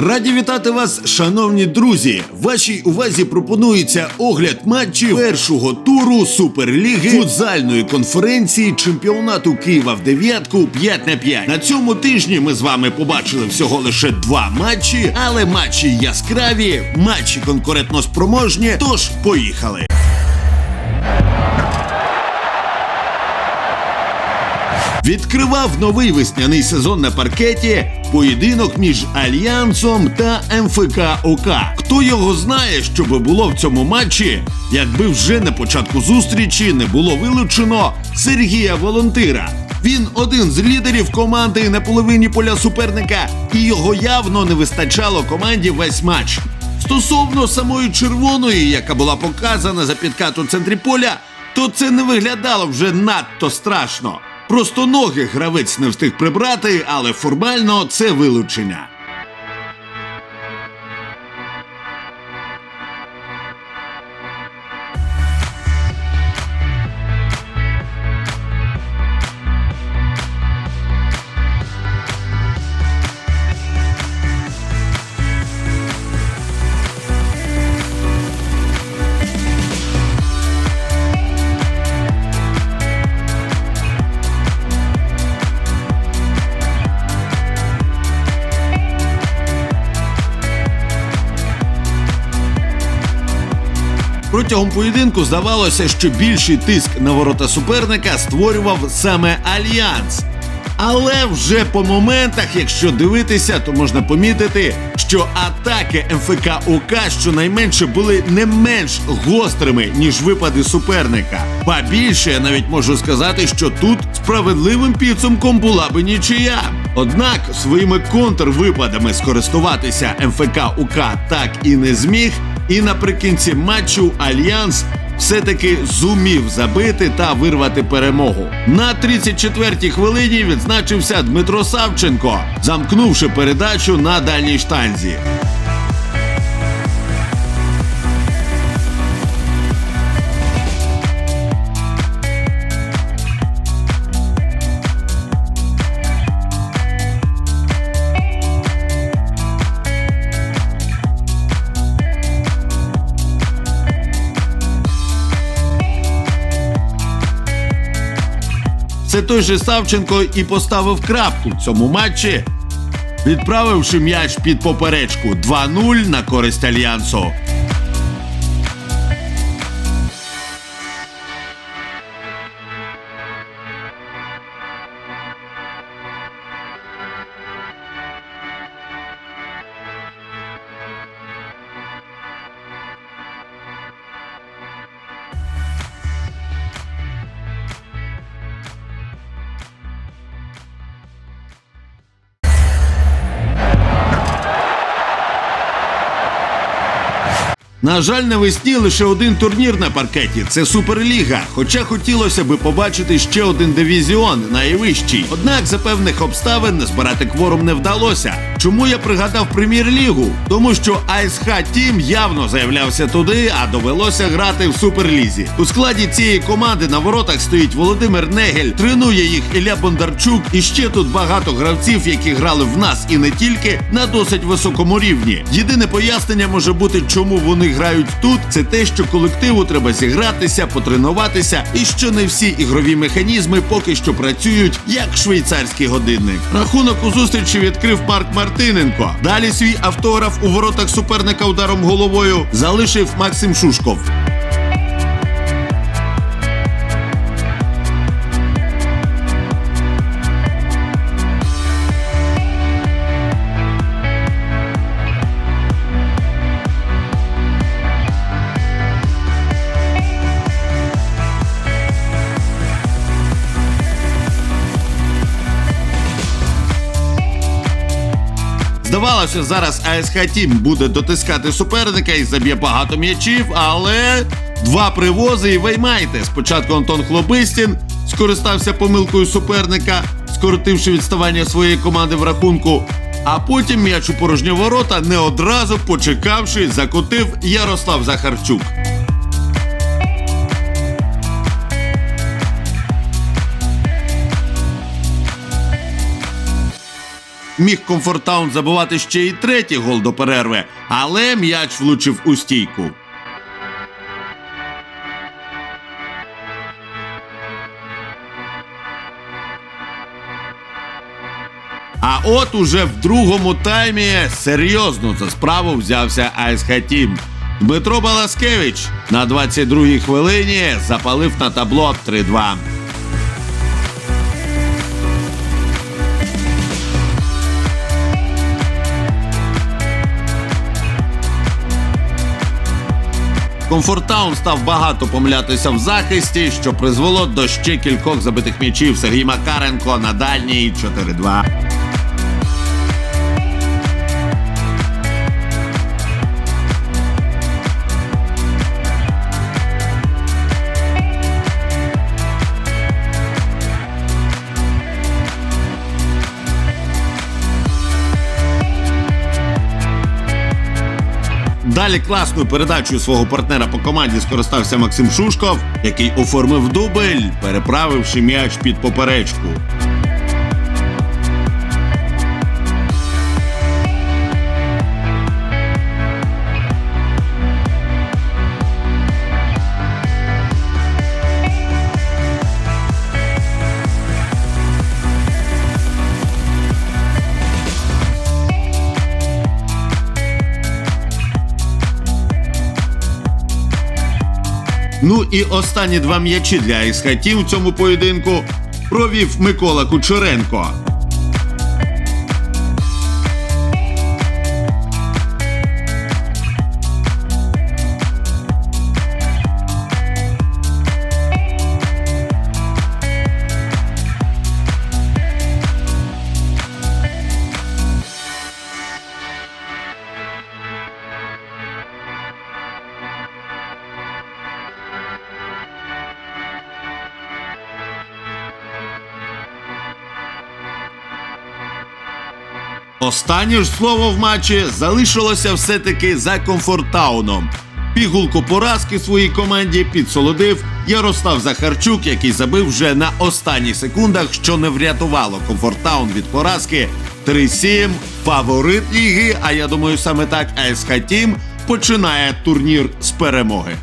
Раді вітати вас, шановні друзі! Вашій увазі пропонується огляд матчів першого туру Суперліги футзальної конференції чемпіонату Києва в дев'ятку 5 на 5. На цьому тижні ми з вами побачили всього лише два матчі, але матчі яскраві, матчі конкурентно спроможні. Тож поїхали. Відкривав новий весняний сезон на паркеті поєдинок між Альянсом та МФК ОК. Хто його знає, що би було в цьому матчі, якби вже на початку зустрічі не було вилучено Сергія Волонтира. Він один з лідерів команди на половині поля суперника, і його явно не вистачало команді весь матч. Стосовно самої червоної, яка була показана за підкат у центрі поля, то це не виглядало вже надто страшно. Просто ноги гравець не встиг прибрати, але формально це вилучення. Протягом поєдинку здавалося, що більший тиск на ворота суперника створював саме альянс. Але вже по моментах, якщо дивитися, то можна помітити, що атаки МФК ОК щонайменше були не менш гострими, ніж випади суперника. Ба більше я навіть можу сказати, що тут справедливим підсумком була би нічия. Однак своїми контрвипадами скористуватися МФК УК так і не зміг. І наприкінці матчу Альянс все-таки зумів забити та вирвати перемогу. На 34-й хвилині відзначився Дмитро Савченко, замкнувши передачу на дальній штанзі. Це той же Савченко і поставив крапку в цьому матчі, відправивши м'яч під поперечку 2-0 на користь альянсу. На жаль, навесні лише один турнір на паркеті це Суперліга. Хоча хотілося би побачити ще один дивізіон найвищий. Однак за певних обставин збирати кворум не вдалося. Чому я пригадав прем'єр-лігу? Тому що АСХ Тім явно заявлявся туди, а довелося грати в суперлізі. У складі цієї команди на воротах стоїть Володимир Негель, тренує їх Ілля Бондарчук. І ще тут багато гравців, які грали в нас і не тільки на досить високому рівні. Єдине пояснення може бути, чому вони грають тут. Це те, що колективу треба зігратися, потренуватися, і що не всі ігрові механізми поки що працюють як швейцарський годинник. Рахунок у зустрічі відкрив Марк Мартиненко. Далі свій автограф у воротах суперника ударом головою залишив Максим Шушков. Здавалося, зараз АСХ Тім буде дотискати суперника і заб'є багато м'ячів, але два привози і виймайте. Спочатку Антон Хлобистін скористався помилкою суперника, скоротивши відставання своєї команди в рахунку. А потім м'яч у порожні ворота, не одразу почекавши, закотив Ярослав Захарчук. Міг Комфортаун забивати ще й третій гол до перерви, але м'яч влучив у стійку. А от уже в другому таймі серйозно за справу взявся АСХ Тім. Дмитро Баласкевич на 22-й хвилині запалив на табло 3-2. Комфортаун став багато помилятися в захисті, що призвело до ще кількох забитих м'ячів Сергій Макаренко на дальній 4-2. Далі класною передачею свого партнера по команді скористався Максим Шушков, який оформив дубль, переправивши м'яч під поперечку. Ну і останні два м'ячі для іскатів у цьому поєдинку провів Микола Кучеренко. Останнє ж слово в матчі залишилося все-таки за комфортауном. Пігулку поразки своїй команді підсолодив Ярослав Захарчук, який забив вже на останніх секундах, що не врятувало комфортаун від поразки. 3-7, фаворит ліги. А я думаю, саме так АСХ Тім починає турнір з перемоги.